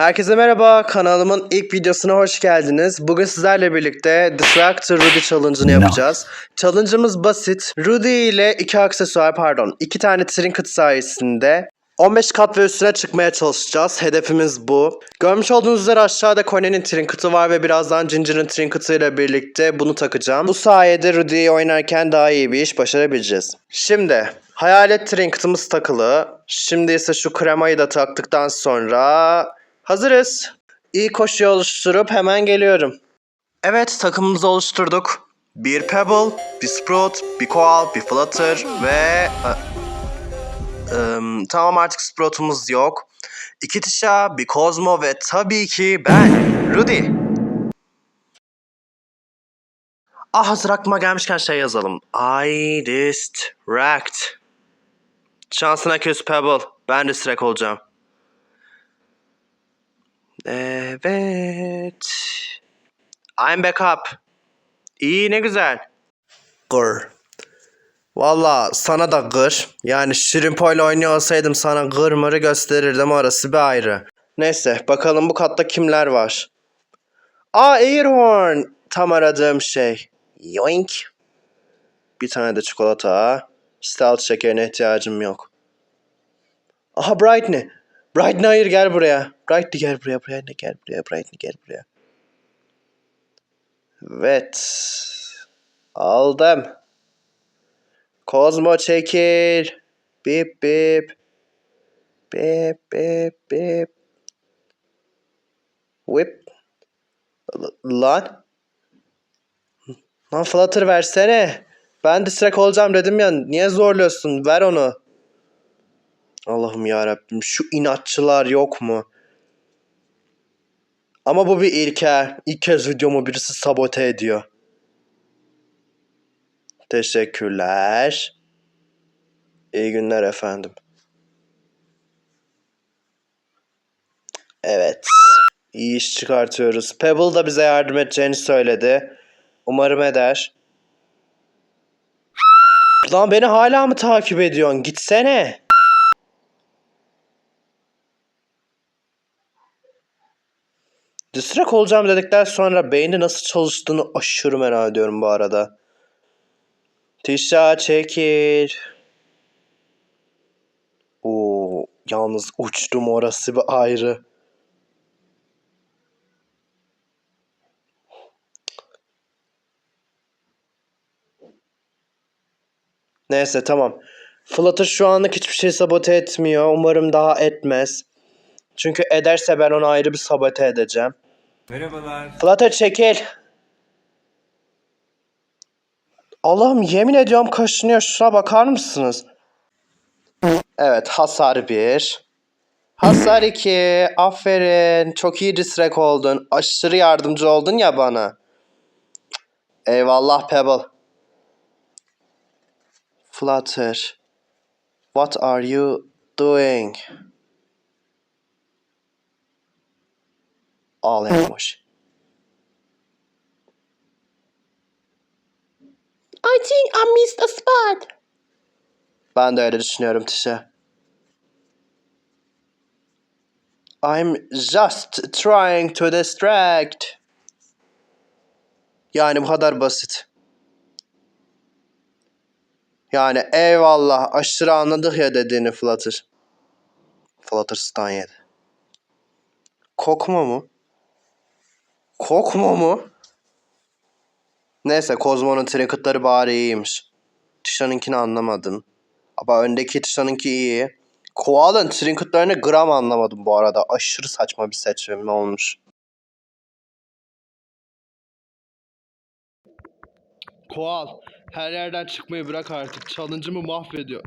Herkese merhaba, kanalımın ilk videosuna hoş geldiniz. Bugün sizlerle birlikte Distractor Rudy Challenge'ını yapacağız. Challenge'ımız basit. Rudy ile iki aksesuar, pardon, iki tane trinket sayesinde 15 kat ve üstüne çıkmaya çalışacağız. Hedefimiz bu. Görmüş olduğunuz üzere aşağıda Kone'nin trinket'ı var ve birazdan Ginger'ın trinket'ı ile birlikte bunu takacağım. Bu sayede Rudy'yi oynarken daha iyi bir iş başarabileceğiz. Şimdi hayalet trinket'ımız takılı. Şimdi ise şu kremayı da taktıktan sonra hazırız. İyi koşu oluşturup hemen geliyorum. Evet takımımızı oluşturduk. Bir Pebble, bir Sprout, bir Koal, bir Flutter ve... Eee, tamam artık Sprout'umuz yok. İki Tisha, bir Cosmo ve tabii ki ben, Rudy. Ah hazır aklıma gelmişken şey yazalım. I distract. Şansına küs Pebble. Ben distract olacağım. Evet. I'm back up. İyi ne güzel. Gır. Valla sana da gır. Yani Şirinpo ile oynuyor olsaydım sana gır mırı gösterirdim orası bir ayrı. Neyse bakalım bu katta kimler var. Aa Airhorn. Tam aradığım şey. Yoink. Bir tane de çikolata. Stealth şekerine ihtiyacım yok. Aha Brightney. Brightney hayır gel buraya. Brightney gel buraya. Brightney gel buraya. Brightney gel buraya. Evet. Aldım. Kozmo çekil. Bip bip. Bip bip bip. Whip. Lan. Lan flutter versene. Ben distract olacağım dedim ya. Niye zorluyorsun? Ver onu. Allah'ım ya Rabbim şu inatçılar yok mu? Ama bu bir ilke. İlk kez videomu birisi sabote ediyor. Teşekkürler. İyi günler efendim. Evet. İyi iş çıkartıyoruz. Pebble da bize yardım edeceğini söyledi. Umarım eder. Lan beni hala mı takip ediyorsun? Gitsene. Distract olacağım dedikten sonra beyni nasıl çalıştığını aşırı merak ediyorum bu arada. Tişa çekil. Oo, yalnız uçtum orası bir ayrı. Neyse tamam. Flutter şu anlık hiçbir şey sabote etmiyor. Umarım daha etmez. Çünkü ederse ben onu ayrı bir sabote edeceğim. Merhabalar. Flutter çekil. Allah'ım yemin ediyorum kaşınıyor. Şuna bakar mısınız? Evet hasar 1. Hasar 2. Aferin. Çok iyi distract oldun. Aşırı yardımcı oldun ya bana. Eyvallah Pebble. Flutter. What are you doing? Ağlayamamış. I think I missed a spot. Ben de öyle düşünüyorum Tişe. I'm just trying to distract. Yani bu kadar basit. Yani eyvallah aşırı anladık ya dediğini Flutter. Flutter yedi. Kokma mu? Kokma mu? Neyse Kozmo'nun trinketları bari iyiymiş. Tisha'nınkini anlamadım. Ama öndeki Tisha'nınki iyi. Koala'nın trinketlarını gram anlamadım bu arada. Aşırı saçma bir seçim olmuş. Koal, her yerden çıkmayı bırak artık. Challenge'ımı mahvediyor.